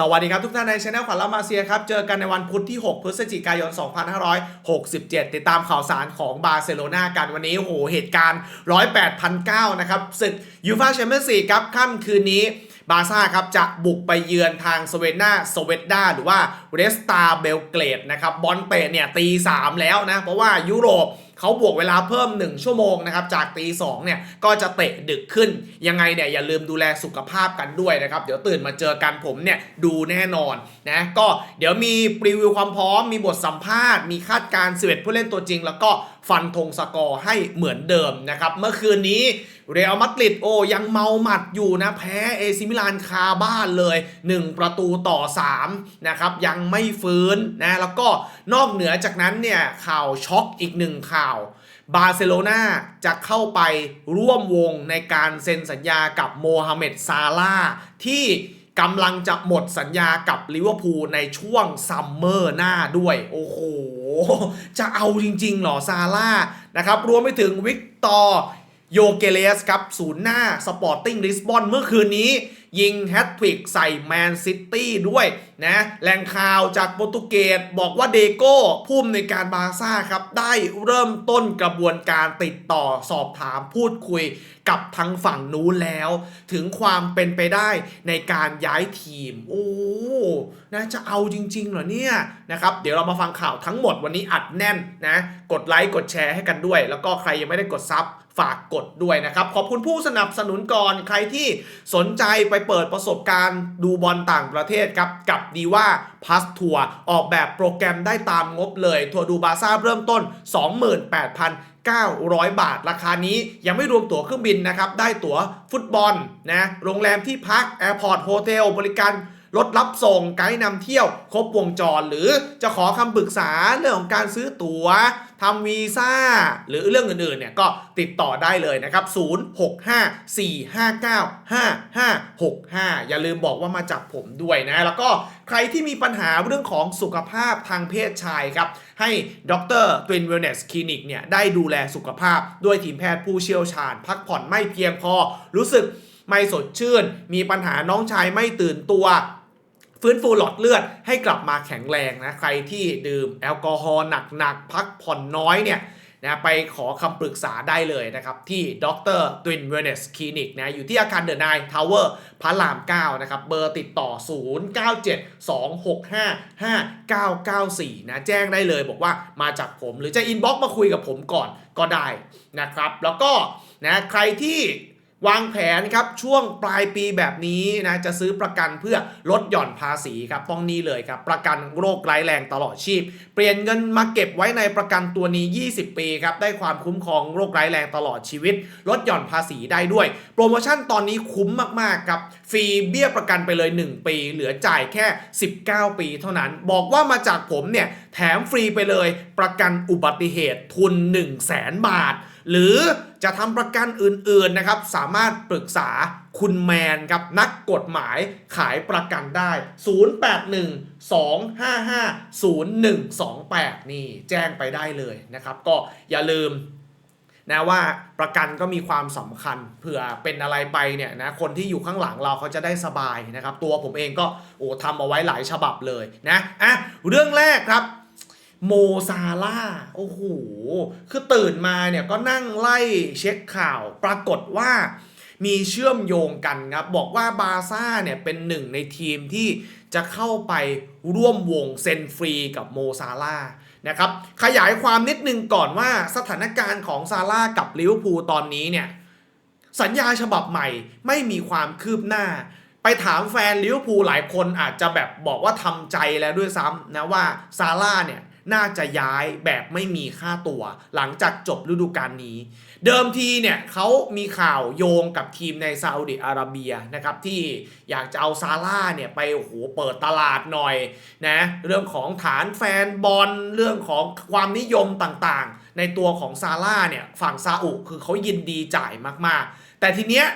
สวัสดีครับทุกท่านในช anel ขวัญละมาเซียครับ เจอกันในวันพุธที่ 6 พฤศจิกายน 2567 ติดตามข่าวสารของบาร์เซโลนากันวันนี้โอ้โหเหตุการณ์ 108พันเนะครับศึกยูฟาแชมเปี้ยนส์ลีกครับค่ำคืนนี้บาร์ซ่าครับจะบุกไปเยือนทางสเวนนาสเวตดาหรือว่าเรสตาเบลเกรดนะครับบอลเตะเนี่ยตี 3 แล้วนะ เพราะว่ายุโรป เขาบวกเวลาเพิ่ม 1 ชั่วโมงนะครับจากตี2เนี่ยก็จะเตะดึกขึ้น ยังไงเนี่ยอย่าลืมดูแลสุขภาพกันด้วยนะครับ เดี๋ยวตื่นมาเจอกันผมเนี่ยดูแน่นอนนะก็เดี๋ยวมีรีวิวความพร้อม มีบทสัมภาษณ์มีคาดการณ์11ผู้เล่นตัวจริง แล้วก็ฟันธงสกอร์ให้เหมือนเดิมนะครับ เมื่อคืนนี้เรอัลมาดริดโอยังเมาหมัดอยู่นะ แพ้เอซิมิลานคาบ้านเลย 1 ประตูต่อ 3 นะครับ ยังไม่ฟื้นนะ แล้วก็นอกเหนือจากนั้นเนี่ยข่าวช็อกอีกหนึ่งข่าวบาร์เซโลนาจะเข้าไปร่วมวงในการเซ็นสัญญากับโมฮัมเหม็ดซาลาที่กำลังจะหมดสัญญากับลิเวอร์พูลในช่วงซัมเมอร์หน้าด้วย โอ้โห จะเอาจริงๆหรอซาร่านะครับ รวมไปถึงวิกตอร์โยเกเลสครับ ศูนย์หน้าสปอร์ติ้งลิสบอนเมื่อคืนนี้ ยิงแฮตทริกใส่แมนซิตี้ด้วยนะแหล่งข่าวจากโปรตุเกสบอกว่าเดโก้ผู้อำนวยการบาร์ซ่าครับ ได้เริ่มต้นกระบวนการติดต่อสอบถามพูดคุย กับทางฝั่งนู้นแล้ว ถึงความเป็นไปได้ในการย้ายทีม โอ้นะจะเอาจริง ๆ เหรอเนี่ยนะครับเดี๋ยวเรามาฟังข่าวทั้งหมดวันนี้อัดแน่นนะกดไลค์กดแชร์ให้กันด้วย แล้วก็ใครยังไม่ได้กดซับฝากกดด้วยนะครับ ขอบคุณผู้สนับสนุนก่อนใครที่สนใจไปเปิดประสบการณ์ดูบอลต่างประเทศครับ กับดีว่าพัสทัวร์ออกแบบโปรแกรมได้ตามงบเลย ทัวร์ดูบาซ่าเริ่มต้น 900 บาท ราคานี้ยังไม่รวมตั๋วเครื่องบินนะครับ ได้ตั๋วฟุตบอลนะ โรงแรมที่พักแอร์พอร์ตโฮเทลบริการ รถรับส่งไกด์นำเที่ยว ครบวงจร หรือจะขอคำปรึกษาเรื่องของการซื้อตัว๋วทำวีซ่า หรือเรื่องอื่นๆเนี่ยก็ติดต่อได้เลยนะครับ 0654595565 อย่าลืมบอกว่ามาจากผมด้วยนะ แล้วก็ใครที่มีปัญหาเรื่องของสุขภาพทางเพศชายครับ ให้ดรทวินเวลเนสคลินิกเนี่ยได้ดูแลสุขภาพด้วยทีมแพทย์ผู้เชี่ยวชาญ พักผ่อนไม่เพียงพอรู้สึกไม่สดชื่น มีปัญหาน้องชายไม่ตื่นตัว ฟื้นฟูหลอดเลือดให้กลับมาแข็งแรงนะใครที่ดื่มแอลกอฮอล์หนักๆพักผ่อนน้อยเนี่ยนะไปขอคำปรึกษาได้เลยนะครับ ที่ดรตวินเวเนสคลินิกนะอยู่ที่อาคารเดอะไนท์ทาวเวอร์พระราม 9 นะครับ เบอร์ติดต่อ 0972655994 นะแจ้งได้เลยบอกว่ามาจากผม หรือจะอินบ็อกซ์มาคุยกับผมก่อนก็ได้นะครับ แล้วก็นะใครที่ วางแผนครับช่วงปลายปีแบบนี้นะจะซื้อประกันเพื่อลดหย่อนภาษีครับต้องนี่เลยครับ ประกันโรคร้ายแรงตลอดชีพ เปลี่ยนเงินมาเก็บไว้ในประกันตัวนี้ 20 ปีครับได้ความคุ้มครองโรคร้ายแรงตลอดชีวิต ลดหย่อนภาษีได้ด้วย โปรโมชั่นตอนนี้คุ้มมากๆครับฟรีเบี้ยประกันไปเลย 1 ปี เหลือจ่ายแค่ 19 ปีเท่านั้น บอกว่ามาจากผมเนี่ยแถมฟรีไปเลยประกันอุบัติเหตุทุน 1 0 0 0 0แสนบาท หรือจะทำประกันอื่นๆนะครับ สามารถปรึกษาคุณแมนครับนักกฎหมายขายประกันได้ 0812550128 นี่แจ้งไปได้เลยนะครับ ก็อย่าลืมนะว่าประกันก็มีความสำคัญเผื่อเป็นอะไรไปเนี่ยนะคนที่อยู่ข้างหลังเราเขาจะได้สบายนะครับ ตัวผมเองก็โอ้ทำเอาไว้หลายฉบับเลยนะอะเรื่องแรกครับ โมซาล่าโอ้โห คือตื่นมาเนี่ยก็นั่งไล่เช็คข่าว ปรากฏว่ามีเชื่อมโยงกันครับ บอกว่าบาซ่าเนี่ยเป็นหนึ่งในทีมที่จะเข้าไปร่วมวงเซ็นฟรีกับโมซาล่านะครับขยายความนิดนึงก่อนว่าสถานการณ์ของซาร่ากับลิเวอร์พูลตอนนี้เนี่ยสัญญาฉบับใหม่ไม่มีความคืบหน้า ไปถามแฟนลิเวอร์พูลหลายคนอาจจะแบบบอกว่าทำใจแล้วด้วยซ้ำนะว่าซาร่าเนี่ย น่าจะย้ายแบบไม่มีค่าตัว หลังจากจบฤดูกาลนี้ เดิมทีเนี่ยเขามีข่าวโยงกับทีมในซาอุดิอาระเบียนะครับที่อยากจะเอาซาร่าเนี่ยไปโอ้โหเปิดตลาดหน่อยนะเรื่องของฐานแฟนบอลเรื่องของความนิยมต่างๆ ในตัวของซาร่าเนี่ยฝั่งซาอุคือเขายินดีจ่ายมากๆ แต่ทีเนี้ย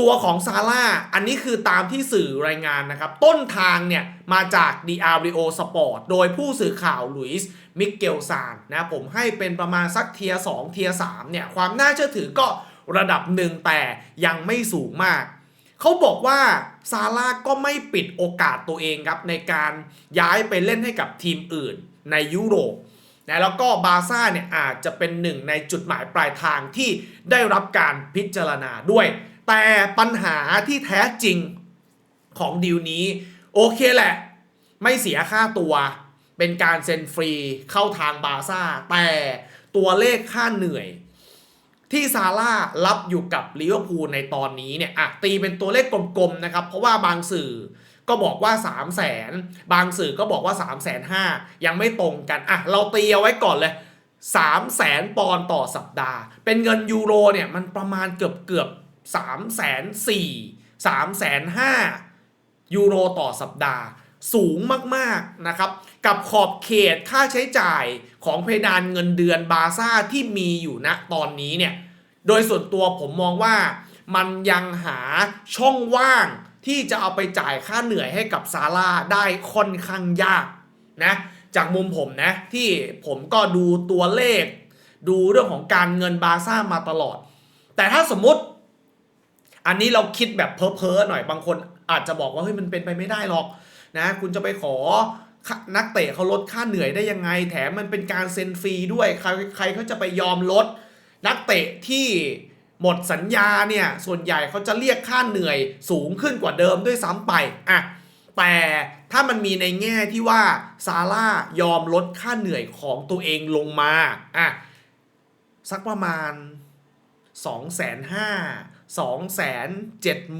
ตัวของซาร่าอันนี้คือตามที่สื่อรายงานนะครับ ต้นทางเนี่ย มาจาก d r v o Sport โดยผู้สื่อข่าวลุยส์มิเกลซานนะผมให้เป็นประมาณสักเทียร์2เทียร์3เนี่ย ความน่าเชื่อถือก็ระดับหนึ่งแต่ยังไม่สูงมาก เขาบอกว่าซาร่าก็ไม่ปิดโอกาสตัวเองครับ ในการย้ายไปเล่นให้กับทีมอื่นในยุโรปนะแล้วก็บาร์ซ่าเนี่ยอาจจะเป็นหนึ่งในจุดหมายปลายทางที่ได้รับการพิจารณาด้วย แต่ปัญหาที่แท้จริงของดีลนี้ โอเคแหละ ไม่เสียค่าตัว เป็นการเซ็นฟรีเข้าทางบาร์ซ่า แต่ตัวเลขค่าเหนื่อย ที่ซาร่ารับอยู่กับลิเวอร์พูลในตอนนี้เนี่ยอะตีเป็นตัวเลขกลมๆนะครับ เพราะว่าบางสื่อก็บอกว่า 3 0 0แสนบางสื่อก็บอกว่า 3 5 0 0 0ยังไม่ตรงกัน อะ เราตีเอาไว้ก่อนเลย 3 0 0แสนปอนด์ต่อสัปดาห์ เป็นเงินยูโรเนี่ย มันประมาณเกือบเกือบ 3 0 0 0 0 4 3 5 0 0ยูโรต่อสัปดาห์ สูงมากๆนะครับ กับขอบเขตค่าใช้จ่ายของเพดานเงินเดือนบาซ่าที่มีอยู่ณตอนนี้เนี่ย โดยส่วนตัวผมมองว่ามันยังหาช่องว่างที่จะเอาไปจ่ายค่าเหนื่อยให้กับซาร่าได้ค่อนข้างยากนะจากมุมผมนะที่ผมก็ดูตัวเลข ดูเรื่องของการเงินบาซ่ามาตลอด แต่ถ้าสมมติ อันนี้เราคิดแบบเพ้อๆหน่อยบางคนอาจจะบอกว่าเฮ้ยมันเป็นไปไม่ได้หรอกนะคุณจะไปขอนักเตะเขาลดค่าเหนื่อยได้ยังไง แถมมันเป็นการเซ็นฟรีด้วยใครใครเขาจะไปยอมลด นักเตะที่หมดสัญญาเนี่ยส่วนใหญ่เขาจะเรียกค่าเหนื่อยสูงขึ้นกว่าเดิมด้วยซ้ำไปอะแต่ถ้ามันมีในแง่ที่ว่าซาร่ายอมลดค่าเหนื่อยของตัวเองลงมาอะสักประมาณ 2 5 0 0 0 2 7 0 0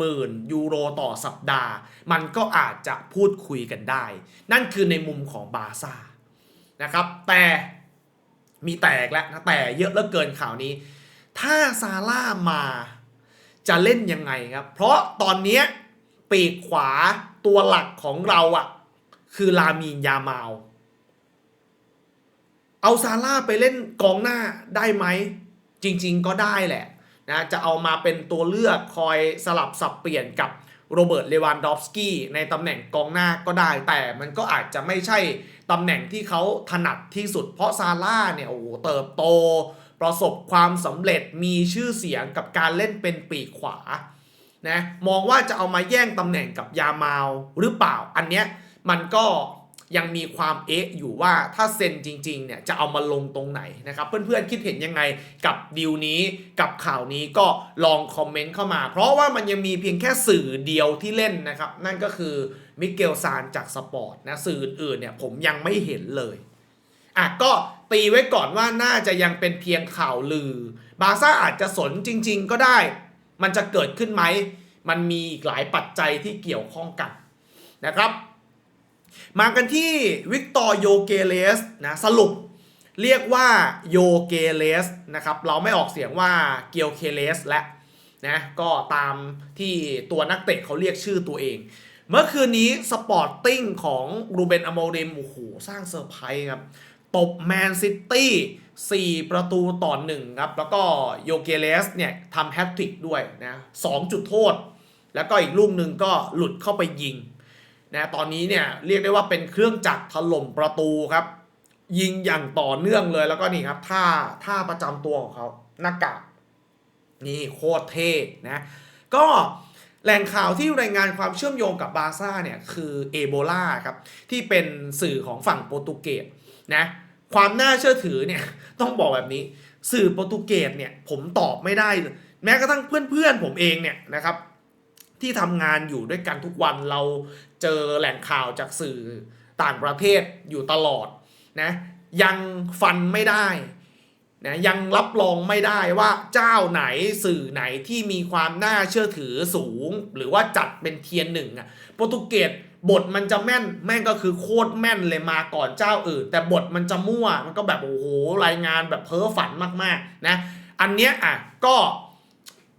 0 0 ยูโรต่อสัปดาห์ มันก็อาจจะพูดคุยกันได้ นั่นคือในมุมของบาซ่านะครับแต่มีแตกแล้วนะแต่เยอะเหลือเกินข่าวนี้ ถ้าซาร่ามาจะเล่นยังไงครับ เพราะตอนนี้ปีกขวาตัวหลักของเราอะ่ะ คือลามีนยาเมาลเอาซาร่าไปเล่นกองหน้าได้ไหม จริง ๆ ก็ได้แหละ นะจะเอามาเป็นตัวเลือกคอยสลับสับเปลี่ยนกับโรเบิร์ตเลวานดอฟสกี้ในตำแหน่งกองหน้าก็ได้ แต่มันก็อาจจะไม่ใช่ตำแหน่งที่เขาถนัดที่สุด เพราะซาร่าเนี่ยโอ้โหเติบโต ประสบความสำเร็จมีชื่อเสียงกับการเล่นเป็นปีกขวานะมองว่าจะเอามาแย่งตำแหน่งกับยามาวหรือเปล่าอันเนี้ยมันก็ ยังมีความเอ๊ะอยู่ว่าถ้าเซ็นจริงๆเนี่ยจะเอามาลงตรงไหนนะครับ เพื่อนๆคิดเห็นยังไงกับดีลนี้กับข่าวนี้ก็ลองคอมเมนต์เข้ามา เพราะว่ามันยังมีเพียงแค่สื่อเดียวที่เล่นนะครับ นั่นก็คือมิเกลซานจากสปอร์ตนะสื่ออื่นเนี่ยผมยังไม่เห็นเลยอะก็ตีไว้ก่อนว่าน่าจะยังเป็นเพียงข่าวลือ บาซ่าอาจจะสนจริง ๆ ก็ได้ มันจะเกิดขึ้นไหม มันมีอีกหลายปัจจัยที่เกี่ยวข้องกันนะครับ มากันที่วิกตอร์โยเกเลสนะสรุปเรียกว่าโยเกเลสนะครับเราไม่ออกเสียงว่าเกียวเคเลสและนะก็ตามที่ตัวนักเตะเขาเรียกชื่อตัวเอง เมื่อคืนนี้สปอร์ตติ้งของรูเบนอโมริมโอ้โหสร้างเซอร์ไพรส์ครับ ตบแมนซิตี้4ประตูต่อ1ครับ แล้วก็โยเกเลสเนี่ยทำแฮตทริกด้วยนะ2จุดโทษ แล้วก็อีกลูกหนึ่งก็หลุดเข้าไปยิง นะตอนนี้เนี่ยเรียกได้ว่าเป็นเครื่องจักรถล่มประตูครับ ยิงอย่างต่อเนื่องเลยแล้วก็นี่ครับท่าท่าประจำตัวของเขาหน้ากากนี่โคตรเท่นะก็แหล่งข่าวที่รายงานความเชื่อมโยงกับบาซ่าเนี่ยคือเอโบลาครับที่เป็นสื่อของฝั่งโปรตุเกสนะความน่าเชื่อถือเนี่ยต้องบอกแบบนี้สื่อโปรตุเกสเนี่ยผมตอบไม่ได้เลยแม้กระทั่งเพื่อนๆผมเองเนี่ยนะครับ ที่ทำงานอยู่ด้วยกันทุกวันเราเจอแหล่งข่าวจากสื่อต่างประเทศอยู่ตลอดนะยังฟันไม่ได้นะยังรับรองไม่ได้ว่าเจ้าไหนสื่อไหนที่มีความน่าเชื่อถือสูง หรือว่าจัดเป็นเทียนหนึ่งอะโปรตุเกสบทมันจะแม่นแม่งก็คือโคตรแม่นเลยมาก่อนเจ้าอื่น แต่บทมันจะมั่วมันก็แบบโอ้โหรายงานแบบเพ้อฝันมากๆนะอันเนี้ยอะก็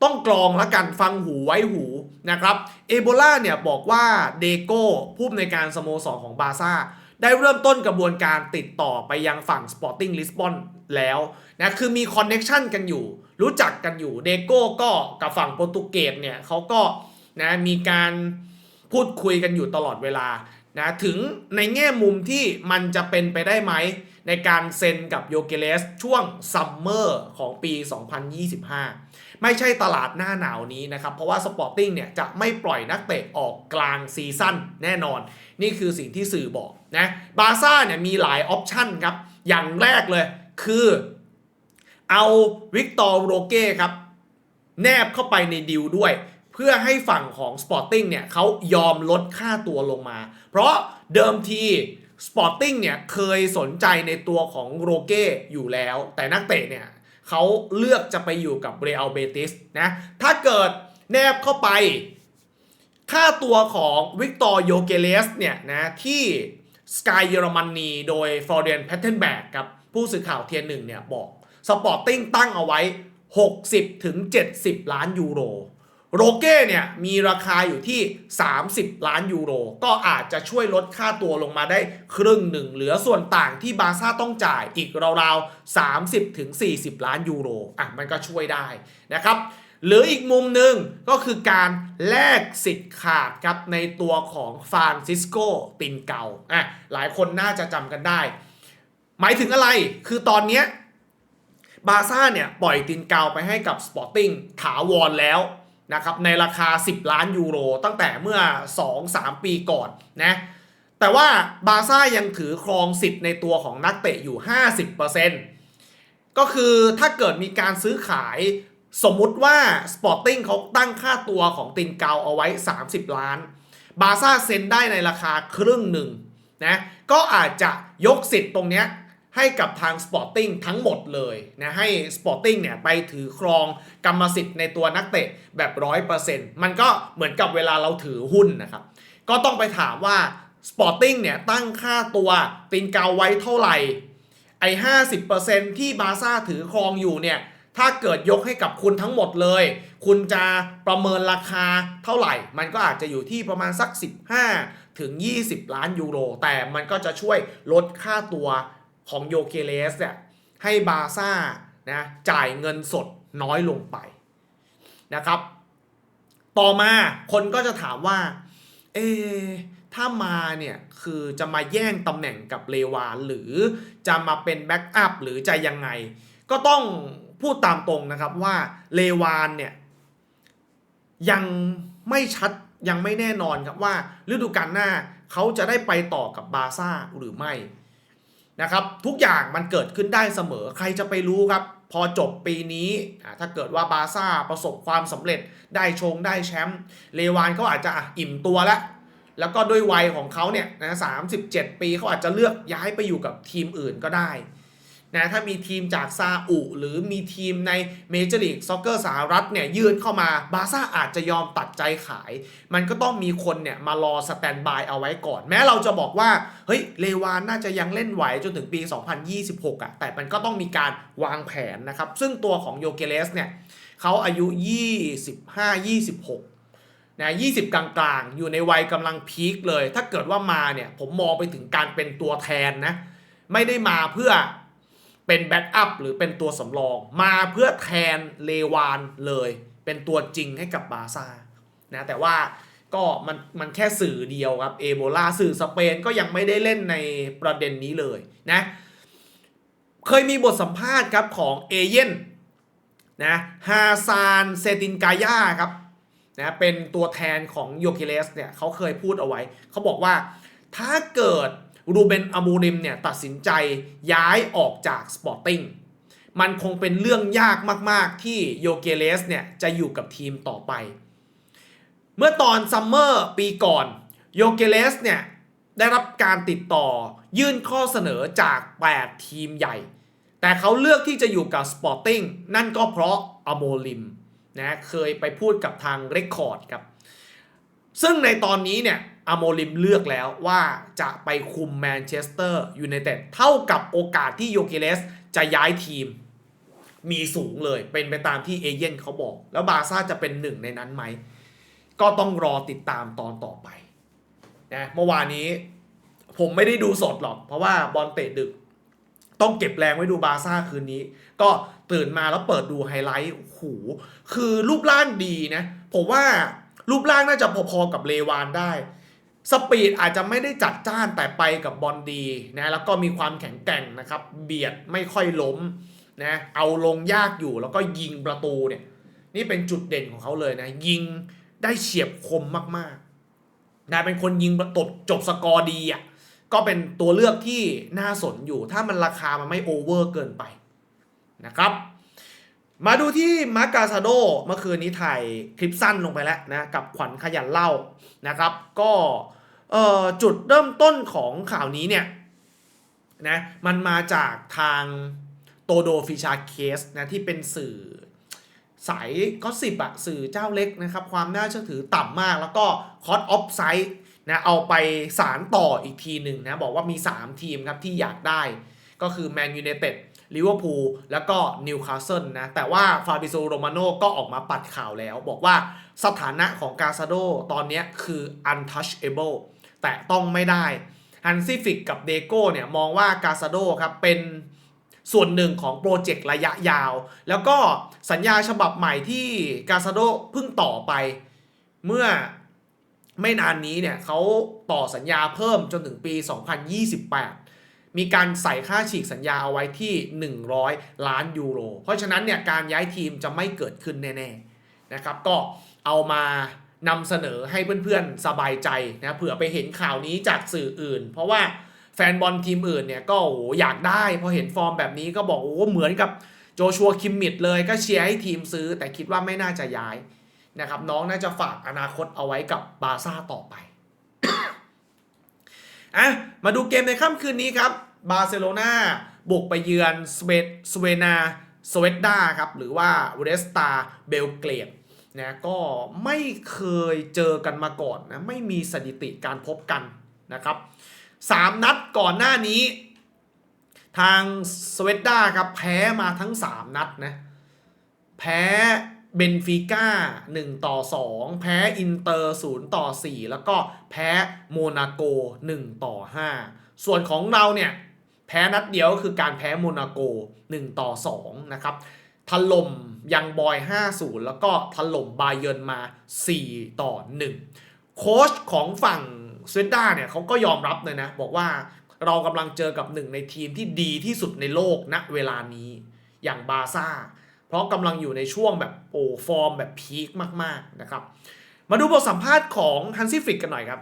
ต้องกรองแล้วกันฟังหูไว้หู นะครับเอโบลาเนี่ยบอกว่าเดโก้ผู้อำนวยการสโมสรของบาซ่าได้เริ่มต้นกระบวนการติดต่อไปยังฝั่ง Sporting Lisbon แล้วนะคือมีคอนเน็ชันกันอยู่ รู้จักกันอยู่เดโก้ก็กับฝั่งโปรตุเกสเนี่ยเขาก็นะมีการพูดคุยกันอยู่ตลอดเวลานะถึงในแง่มุมที่มันจะเป็นไปได้ไหม ในการเซ็นกับโยเกเลสช่วงซัมเมอร์ของปี 2025 ไม่ใช่ตลาดหน้าหนาวนี้นะครับ เพราะว่าสปอร์ติ้งเนี่ยจะไม่ปล่อยนักเตะออกกลางซีซั่นแน่นอน นี่คือสิ่งที่สื่อบอกนะบาซ่าเนี่ยมีหลายออปชันครับ อย่างแรกเลยคือเอาวิกตอร์โรเก้ครับ แนบเข้าไปในดิวด้วย เพื่อให้ฝั่งของ Sporting เนี่ยเขายอมลดค่าตัวลงมา เพราะเดิมที Sporting เนี่ยเคยสนใจในตัวของโรเก้อยู่แล้ว แต่นักเตะเนี่ย เขาเลือกจะไปอยู่กับเรอัลเบติสนะถ้าเกิดแนบเข้าไป ค่าตัวของวิกตอร์โยเกเลสเนี่ยนะที่สกายเยอรมนีโดยฟลอเรียนแพทเทนแบกครับผู้สื่อข่าวเทียนหนึ่งเนี่ยบอกสปอร์ติ้งตั้งเอาไว้ 60ถึง70 ล้านยูโร โรเก้เนี่ยมีราคาอยู่ที่ 30 ล้านยูโร ก็อาจจะช่วยลดค่าตัวลงมาได้ครึ่งหนึ่ง เหลือส่วนต่างที่บาร์ซ่าต้องจ่ายอีกราวๆ 30ถึง40 ล้านยูโร อะ มันก็ช่วยได้นะครับ หรืออีกมุมหนึ่งก็คือการแลกสิทธิ์ขาดครับในตัวของฟรานซิสโกตินเกาอะหลายคนน่าจะจำกันได้ หมายถึงอะไรคือตอนเนี้ยบาร์ซ่าเนี่ยปล่อยตินเกาไปให้กับ Sporting ถาวรแล้ว นะครับในราคา 10 ล้านยูโร ตั้งแต่เมื่อ 2-3 ปีก่อนนะแต่ว่าบาร์ซ่ายังถือครองสิทธิ์ในตัวของนักเตะอยู่ 50%ก็คือถ้าเกิดมีการซื้อขายสมมุติว่า Sporting เขาตั้งค่าตัวของตินเกาเอาไว้ 30 ล้าน บาร์ซ่าเซ็นได้ในราคาครึ่งหนึ่งนะก็อาจจะยกสิทธิ์ตรงเนี้ย ให้กับทาง Sporting ทั้งหมดเลยนะให้ Sporting เนี่ยไปถือครองกรรมสิทธิ์ในตัวนักเตะแบบ 100%มันก็เหมือนกับเวลาเราถือหุ้นนะครับ ก็ต้องไปถามว่า Sporting เนี่ยตั้งค่าตัวตินเกาไว้เท่าไหร่ ไอ้50%ที่บาซ่าถือครองอยู่เนี่ย ถ้าเกิดยกให้กับคุณทั้งหมดเลย คุณจะประเมินราคาเท่าไหร่ มันก็อาจจะอยู่ที่ประมาณสัก 15 ถึง 20 ล้านยูโร แต่มันก็จะช่วยลดค่าตัว ของโยเคเลสเนี่ยให้บาซ่านะจ่ายเงินสดน้อยลงไปนะครับ ต่อมาคนก็จะถามว่า เอถ้ามาเนี่ยคือจะมาแย่งตำแหน่งกับเลวานหรือจะมาเป็นแบ็กอัพหรือจะยังไง ก็ต้องพูดตามตรงนะครับว่าเลวานเนี่ยยังไม่ชัดยังไม่แน่นอนครับว่าฤดูกาลหน้าเขาจะได้ไปต่อกับบาซ่าหรือไม่ นะครับทุกอย่างมันเกิดขึ้นได้เสมอใครจะไปรู้ครับ พอจบปีนี้ถ้าเกิดว่าบาซ่าประสบความสำเร็จได้ชงได้แชมป์เลวานเขาอาจจะอะอิ่มตัวแล้ว แล้วก็ด้วยวัยของเขาเนี่ยนะสามสิบเจ็ดปีเขาอาจจะเลือกย้ายไปอยู่กับทีมอื่นก็ได้ นะถ้ามีทีมจากซาอุหรือมีทีมในเมเจอร์ลีกซ็อกเกอร์สหรัฐเนี่ยยื่นเข้ามาบาซ่าอาจจะยอมตัดใจขาย มันก็ต้องมีคนเนี่ยมารอสแตนบายเอาไว้ก่อน แม้เราจะบอกว่า เฮ้ย เลวานน่าจะยังเล่นไหวจนถึงปี 2026อะแต่มันก็ต้องมีการวางแผนนะครับ ซึ่งตัวของโยเกเลสเนี่ยเขาอายุ 25-26นะ20 กลางๆ อยู่ในวัยกำลังพีคเลย ถ้าเกิดว่ามาเนี่ย ผมมองไปถึงการเป็นตัวแทนนะ ไม่ได้มาเพื่อ เป็นแบ็กอัพหรือเป็นตัวสำรอง มาเพื่อแทนเลวานเลย เป็นตัวจริงให้กับบาซ่านะแต่ว่าก็มันมันแค่สื่อเดียวครับเอโบลาสื่อสเปนก็ยังไม่ได้เล่นในประเด็นนี้เลยนะเคยมีบทสัมภาษณ์ครับของเอเย่นนะฮาซานเซตินกายาครับนะเป็นตัวแทนของโยคิเลสเนี่ยเขาเคยพูดเอาไว้ เขาบอกว่าถ้าเกิด รูเบนอามูริมเนี่ยตัดสินใจย้ายออกจากสปอร์ติ้งมันคงเป็นเรื่องยากมาก ๆ ที่โยเกเลสเนี่ยจะอยู่กับทีมต่อไป เมื่อตอนซัมเมอร์ปีก่อนโยเกเลสเนี่ยได้รับการติดต่อยื่นข้อเสนอจาก 8 ทีมใหญ่ แต่เขาเลือกที่จะอยู่กับสปอร์ติ้งนั่นก็เพราะอโมลิมนะเคยไปพูดกับทางเรคคอร์ดครับ ซึ่งในตอนนี้เนี่ย อโมลิมเลือกแล้วว่าจะไปคุมแมนเชสเตอร์ยูไนเต็ดเท่ากับโอกาสที่โยเกเลสจะย้ายทีม มีสูงเลยเป็นไปตามที่เอเย่นเขาบอก แล้วบาร์ซ่าจะเป็นหนึ่งในนั้นไหม ก็ต้องรอติดตามตอนต่อไปนะเมื่อวานนี้ผมไม่ได้ดูสดหรอก เพราะว่าบอลเตะดึก ต้องเก็บแรงไว้ดูบาร์ซ่าคืนนี้ ก็ตื่นมาแล้วเปิดดูไฮไลท์โอ้โหคือรูปร่างดีนะ ผมว่ารูปร่างน่าจะพอๆกับเลวานได้ สปีดอาจจะไม่ได้จัดจ้านแต่ไปกับบอลดีนะแล้วก็มีความแข็งแกร่งนะครับ เบียดไม่ค่อยล้มนะเอาลงยากอยู่แล้วก็ยิงประตูเนี่ย นี่เป็นจุดเด่นของเขาเลยนะ ยิงได้เฉียบคมมากๆนะเป็นคนยิงประตบจบสกอร์ดีอะก็เป็นตัวเลือกที่น่าสนอยู่ ถ้ามันราคามันไม่โอเวอร์เกินไปนะครับ มาดูที่มาร์กาซาโดเมื่อคืนนี้ถ่ายคลิปสั้นลงไปแล้วนะ กับขวัญขยันเล่านะครับ ก็ จุดเริ่มต้นของข่าวนี้เนี่ยนะมันมาจากทางโตโดฟิชาเคสนะที่เป็นสื่อสายก็สิบอะสื่อเจ้าเล็กนะครับ ความน่าเชื่อถือต่ำมากแล้วก็คอสออฟไซต์นะเอาไปสารต่ออีกทีหนึ่งนะ บอกว่ามี 3 ทีมครับที่อยากได้ ก็คือแมนยู i นเต็ดลิเวอร์พูลแล้วก็นิวคาสเซิลนะ แต่ว่าฟาบิโซโรมาโนก็ออกมาปัดข่าวแล้ว บอกว่าสถานะของกาซาโดตอนนี้คือ untouchable แต่ต้องไม่ได้ฮันซี่ฟิกกับเดโก้เนี่ยมองว่ากาซาโดครับเป็นส่วนหนึ่งของโปรเจกต์ระยะยาว แล้วก็สัญญาฉบับใหม่ที่กาซาโดเพิ่งต่อไป เมื่อไม่นานนี้เนี่ยเขาต่อสัญญาเพิ่มจนถึงปี 2028 มีการใส่ค่าฉีกสัญญาเอาไว้ที่ 100 ล้านยูโร เพราะฉะนั้นเนี่ยการย้ายทีมจะไม่เกิดขึ้นแน่ๆนะครับก็เอามา นำเสนอให้เพื่อนๆสบายใจนะเผื่อไปเห็นข่าวนี้จากสื่ออื่น เพราะว่าแฟนบอลทีมอื่นเนี่ยก็โอ้อยากได้พอเห็นฟอร์มแบบนี้ก็บอกโอ้เหมือนกับโจชัวคิมมิดเลยก็เชียร์ให้ทีมซื้อ แต่คิดว่าไม่น่าจะย้ายนะครับน้องน่าจะฝากอนาคตเอาไว้กับบาร์ซ่าต่อไปอะมาดูเกมในค่ำคืนนี้ครับบาร์เซโลนาบุกไปเยือนสเวสเวนาสเวตดาครับหรือว่าเรสตาเบลเกรด นะก็ไม่เคยเจอกันมาก่อนนะไม่มีสถิติการพบกันนะครับสามนัดก่อนหน้านี้ ทางสวตดาครับแพ้มาทั้ง 3 นัดนะแพ้เบนฟิก้า1ต่อ 2 แพ้อินเตอร์0ต่อ 4 แล้วก็แพ้โมนาโก 1 ต่อ 5 ส่วนของเราเนี่ย แพ้นัดเดียวคือการแพ้โมนาโก 1 ต่อ 2 นะครับ ถล่มยังบอย 5-0 แล้วก็ถล่มบาเยิร์นมา 4 ต่อ 1 โค้ชของฝั่งสวีด้าเนี่ยเขาก็ยอมรับเลยนะ บอกว่าเรากำลังเจอกับหนึ่งในทีมที่ดีที่สุดในโลกณเวลานี้อย่างบาซ่า เพราะกำลังอยู่ในช่วงแบบโอ้ฟอร์มแบบพีคมากๆนะครับ มาดูบทสัมภาษณ์ของฮันซี่ฟิกกันหน่อยครับ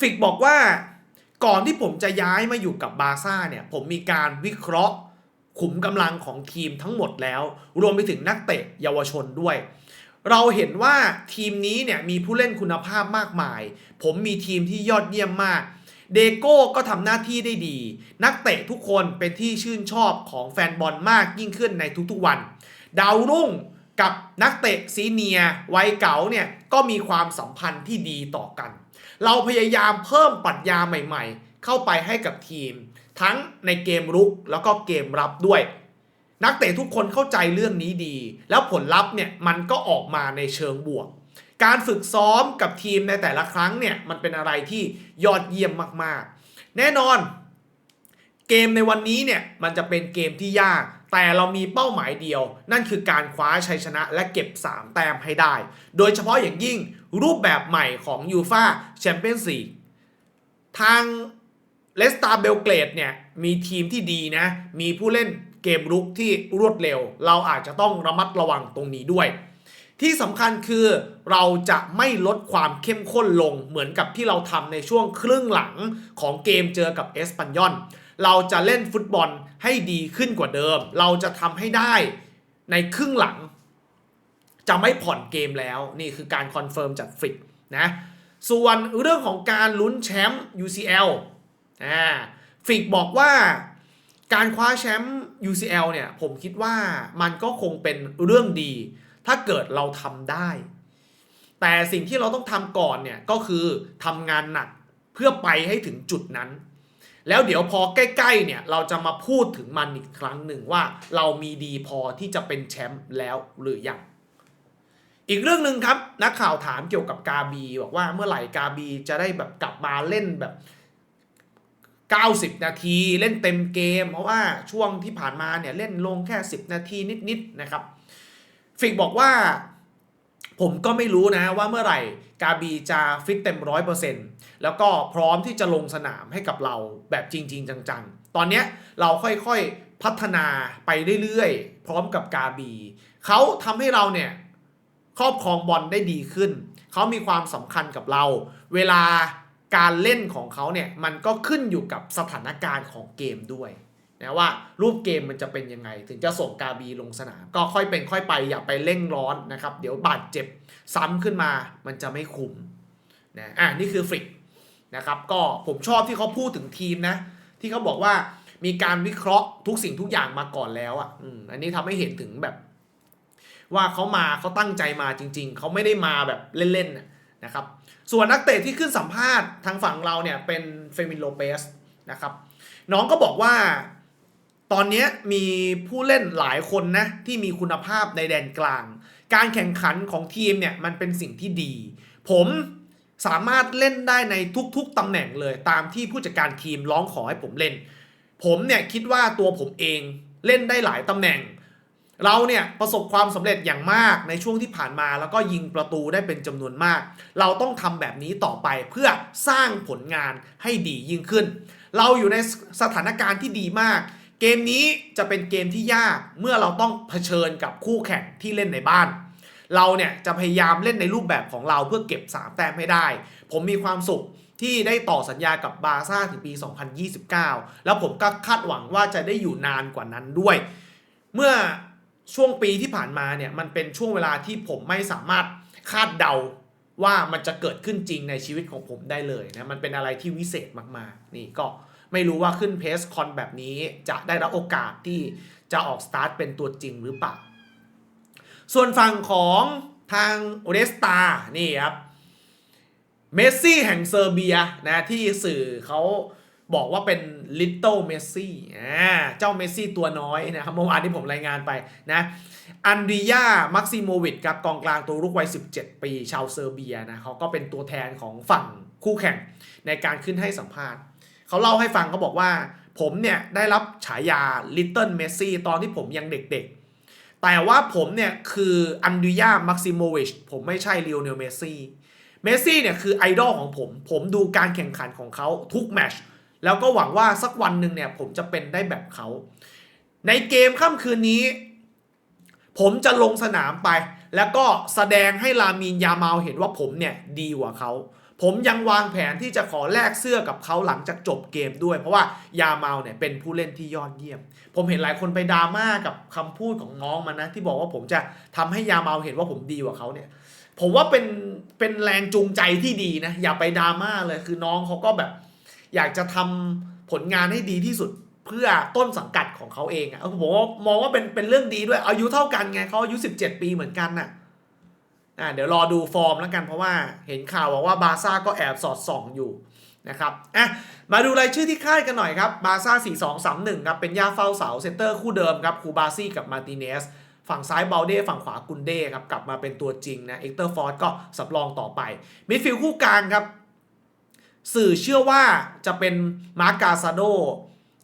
ฟิกบอกว่าก่อนที่ผมจะย้ายมาอยู่กับบาซ่าเนี่ยผมมีการวิเคราะห์ ขุมกำลังของทีมทั้งหมดแล้ว รวมไปถึงนักเตะเยาวชนด้วย เราเห็นว่าทีมนี้เนี่ยมีผู้เล่นคุณภาพมากมาย ผมมีทีมที่ยอดเยี่ยมมาก เดโก้ก็ทำหน้าที่ได้ดี นักเตะทุกคนเป็นที่ชื่นชอบของแฟนบอลมากยิ่งขึ้นในทุกๆวัน ดาวรุ่งกับนักเตะซีเนียวัยเก๋าเนี่ยก็มีความสัมพันธ์ที่ดีต่อกัน เราพยายามเพิ่มปรัชญาใหม่ๆ เข้าไปให้กับทีม ทั้งในเกมรุกแล้วก็เกมรับด้วย นักเตะทุกคนเข้าใจเรื่องนี้ดี แล้วผลลัพธ์เนี่ยมันก็ออกมาในเชิงบวก การฝึกซ้อมกับทีมในแต่ละครั้งเนี่ยมันเป็นอะไรที่ยอดเยี่ยมมากๆ แน่นอน เกมในวันนี้เนี่ยมันจะเป็นเกมที่ยากแต่เรามีเป้าหมายเดียว นั่นคือการคว้าชัยชนะและเก็บ 3 แต้มให้ได้ โดยเฉพาะอย่างยิ่งรูปแบบใหม่ของยูฟาแชมเปี้ยนส์ลีกทาง เลสตาเบลเกรดเนี่ยมีทีมที่ดีนะ มีผู้เล่นเกมรุกที่รวดเร็ว เราอาจจะต้องระมัดระวังตรงนี้ด้วย ที่สำคัญคือเราจะไม่ลดความเข้มข้นลงเหมือนกับที่เราทำในช่วงครึ่งหลังของเกมเจอกับเอสปันยอนเราจะเล่นฟุตบอลให้ดีขึ้นกว่าเดิม เราจะทำให้ได้ในครึ่งหลัง จะไม่ผ่อนเกมแล้ว นี่คือการคอนเฟิร์มจากฟริกนะส่วนเรื่องของการลุ้นแชมป์ UCL อ่าฟิกบอกว่าการคว้าแชมป์ UCL เนี่ย ผมคิดว่ามันก็คงเป็นเรื่องดี ถ้าเกิดเราทำได้ แต่สิ่งที่เราต้องทำก่อนเนี่ย ก็คือทำงานหนักเพื่อไปให้ถึงจุดนั้น แล้วเดี๋ยวพอใกล้ๆเนี่ย เราจะมาพูดถึงมันอีกครั้งหนึ่งว่าเรามีดีพอที่จะเป็นแชมป์แล้วหรือยังอีกเรื่องหนึ่งครับ นักข่าวถามเกี่ยวกับกาบี บอกว่าเมื่อไหร่กาบีจะได้แบบกลับมาเล่นแบบ 90 นาทีเล่นเต็มเกม เพราะว่าช่วงที่ผ่านมาเนี่ยเล่นลงแค่ 10 นาทีนิดๆนะครับฟิกบอกว่า ผมก็ไม่รู้นะว่าเมื่อไหร่กาบีจะฟิตเต็มร้อยเปอร์เซ็นต์แล้วก็พร้อมที่จะลงสนามให้กับเราแบบจริง ๆ จังๆ ตอนเนี้ยเราค่อยๆพัฒนาไปเรื่อยๆ พร้อมกับกาบี เขาทำให้เราเนี่ยครอบครองบอลได้ดีขึ้น เขามีความสำคัญกับเรา เวลา การเล่นของเขาเนี่ยมันก็ขึ้นอยู่กับสถานการณ์ของเกมด้วยนะว่ารูปเกมมันจะเป็นยังไง ถึงจะส่งกาบีลงสนาม ก็ค่อยเป็นค่อยไปอย่าไปเร่งร้อนนะครับ เดี๋ยวบาดเจ็บซ้ำขึ้นมามันจะไม่คุ้มนะอะนี่คือฟริกนะครับก็ผมชอบที่เขาพูดถึงทีมนะ ที่เขาบอกว่ามีการวิเคราะห์ทุกสิ่งทุกอย่างมาก่อนแล้วอะอืมอันนี้ทำให้เห็นถึงแบบ ว่าเขามาเขาตั้งใจมาจริง ๆเขาไม่ได้มาแบบเล่นๆ นะครับส่วนนักเตะที่ขึ้นสัมภาษณ์ทางฝั่งเราเนี่ยเป็นเฟมินโลเปสนะครับน้องก็บอกว่าตอนนี้มีผู้เล่นหลายคนนะที่มีคุณภาพในแดนกลาง การแข่งขันของทีมเนี่ยมันเป็นสิ่งที่ดี ผมสามารถเล่นได้ในทุกๆตำแหน่งเลยตามที่ผู้จัดการทีมร้องขอให้ผมเล่น ผมเนี่ยคิดว่าตัวผมเองเล่นได้หลายตำแหน่ง เราเนี่ยประสบความสำเร็จอย่างมากในช่วงที่ผ่านมา แล้วก็ยิงประตูได้เป็นจำนวนมาก เราต้องทำแบบนี้ต่อไปเพื่อสร้างผลงานให้ดียิ่งขึ้น เราอยู่ในสถานการณ์ที่ดีมาก เกมนี้จะเป็นเกมที่ยากเมื่อเราต้องเผชิญกับคู่แข่งที่เล่นในบ้านเราเนี่ยจะพยายามเล่นในรูปแบบของเราเพื่อเก็บ 3 แต้มให้ได้ ผมมีความสุขที่ได้ต่อสัญญากับบาร์ซ่าถึงปี 2029 แล้วผมก็คาดหวังว่าจะได้อยู่นานกว่านั้นด้วย เมื่อ ช่วงปีที่ผ่านมาเนี่ยมันเป็นช่วงเวลาที่ผมไม่สามารถคาดเดาว่ามันจะเกิดขึ้นจริงในชีวิตของผมได้เลยนะมันเป็นอะไรที่วิเศษมากๆ นี่ก็ไม่รู้ว่าขึ้นเพสคอนแบบนี้จะได้รับโอกาสที่จะออกสตาร์ทเป็นตัวจริงหรือเปล่า ส่วนฝั่งของทางโอเดสตานี่ครับเมสซี่แห่งเซอร์เบียนะที่สื่อเขาบอกว่าเป็น ลิตเติ้ลเมสซี่อ่าเจ้าเมสซี่ตัวน้อยนะครับเมื่อวานที่ผมรายงานไปนะอันดริยามักซิโมวิชครับกองกลางตัวลูกวัย 17 ปี ชาวเซอร์เบียนะเขาก็เป็นตัวแทนของฝั่งคู่แข่งในการขึ้นให้สัมภาษณ์เขาเล่าให้ฟังเขาบอกว่า ผมเนี่ยได้รับฉายาลิตเติ้ลเมสซี่ตอนที่ผมยังเด็กๆ แต่ว่าผมเนี่ยคืออันดริยามักซิโมวิชผมไม่ใช่ลิโอเนลเมสซี่เมสซี่เนี่ยคือไอดอลของผม ผมดูการแข่งขันของเขาทุกแมช แล้วก็หวังว่าสักวันหนึ่งเนี่ยผมจะเป็นได้แบบเขา ในเกมค่ำคืนนี้ ผมจะลงสนามไป แล้วก็แสดงให้ลามีนยามาเห็นว่าผมเนี่ยดีกว่าเขาผมยังวางแผนที่จะขอแลกเสื้อกับเขาหลังจากจบเกมด้วย เพราะว่ายาเมาเนี่ยเป็นผู้เล่นที่ยอดเยี่ยม ผมเห็นหลายคนไปดราม่ากับคำพูดของน้องมันนะ ที่บอกว่าผมจะทำให้ยาเมาเห็นว่าผมดีกว่าเขาเนี่ย ผมว่าเป็นเป็นแรงจูงใจที่ดีนะ อย่าไปดราม่าเลยคือน้องเขาก็แบบ อยากจะทำผลงานให้ดีที่สุดเพื่อต้นสังกัดของเขาเองอะ่ะผมว่ามองว่าเป็นเป็นเรื่องดีด้วย อายุเท่ากันไงเขาอายุ 17 ปีเหมือนกันน่ะอ่าเดี๋ยวรอดูฟอร์มแล้วกันเพราะว่าเห็นข่าวบอกว่าบาซ่าก็แอบสอดส่องอยู่นะครับอะมาดูรายชื่อที่คาดกันหน่อยครับบาซ่า 4-2-3-1 ครับ เป็นย่าเฝ้าเสาเซนเตอร์คู่เดิมครับคูบาซี่กับมาร์ติเนสฝั่งซ้ายเบลเด้ฝั่งขวากุนเด้ครับกลับมาเป็นตัวจริงนะเอ็กเตอร์ฟอร์ดก็สำรองต่อไปมิดฟิลด์คู่กลางครับ สื่อเชื่อว่าจะเป็นมาร์กาซาโด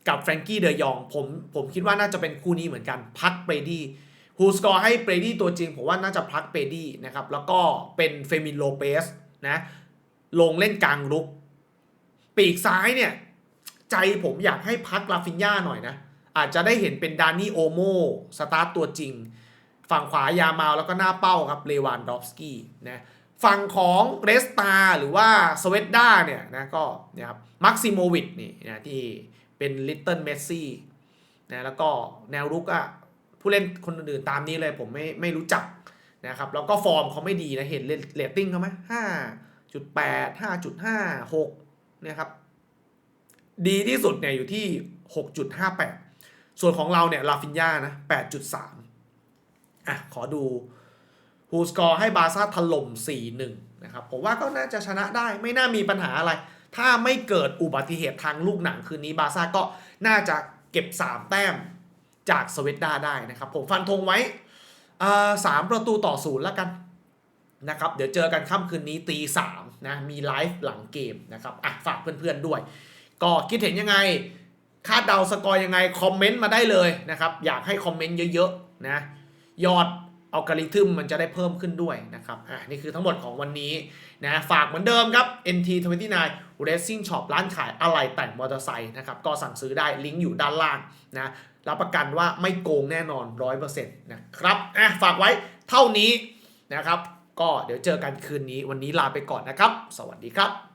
กับแฟรงกี้เดยองผมผมคิดว่าน่าจะเป็นคู่นี้เหมือนกันพักเบรดี้ฮูสกอร์ให้เบรดี้ตัวจริง ผมว่าน่าจะพักเบรดี้นะครับแล้วก็เป็นเฟมินโลเปสนะลงเล่นกลางรุก ปีกซ้ายเนี่ย ใจผมอยากให้พักลาฟินยาหน่อยนะ อาจจะได้เห็นเป็นดานี่โอโมสตาร์ตตัวจริง ฝั่งขวายามาลแล้วก็หน้าเป้าครับเลวานดอฟสกี้นะ ฝั่งของเรสตาหรือว่าสเวตดาเนี่ยนะก็นี่ยครับมักซิโมวิชนี่นะที่เป็นลิตเติ้ลเมสซี่นะแล้วก็แนวรุกอะผู้เล่นคนอื่นๆตามนี้เลยผมไม่ไม่รู้จักนะครับแล้วก็ฟอร์มเขาไม่ดีนะเห็นเรตติ้งเขาไหมห้าจุดแปดห้าจุดห้าหกเนี่ยครับดีที่สุดเนี่ยอยู่ที่ 6.58 ส่วนของเราเนี่ยลาฟินยานะ 8.3 อะ ขอดู ฮูสกอร์ให้บาร์ซ่าถล่ม 4-1 นะครับ ผมว่าก็น่าจะชนะได้ไม่น่ามีปัญหาอะไร ถ้าไม่เกิดอุบัติเหตุทางลูกหนังคืนนี้บาร์ซ่าก็น่าจะเก็บ 3 แต้มจากสวิตดาได้นะครับ ผมฟันธงไว้สามประตูต่อศูนย์แล้วกันนะครับ เดี๋ยวเจอกันค่ำคืนนี้ตีสามนะมีไลฟ์หลังเกมนะครับอะฝากเพื่อนๆด้วย ก็คิดเห็นยังไง คาดเดาสกอร์ยังไง คอมเมนต์มาได้เลยนะครับ อยากให้คอมเมนต์เยอะๆนะยอด อัลกอริทึมมันจะได้เพิ่มขึ้นด้วยนะครับ อะนี่คือทั้งหมดของวันนี้นะ ฝากเหมือนเดิมครับ NT29 Racing Shop ร้านขายอะไหล่แต่งมอเตอร์ไซค์นะครับ ก็สั่งซื้อได้ ลิงก์อยู่ด้านล่างนะ รับประกันว่าไม่โกงแน่นอน 100%นะครับ อะฝากไว้เท่านี้นะครับ ก็เดี๋ยวเจอกันคืนนี้ วันนี้ลาไปก่อนนะครับ สวัสดีครับ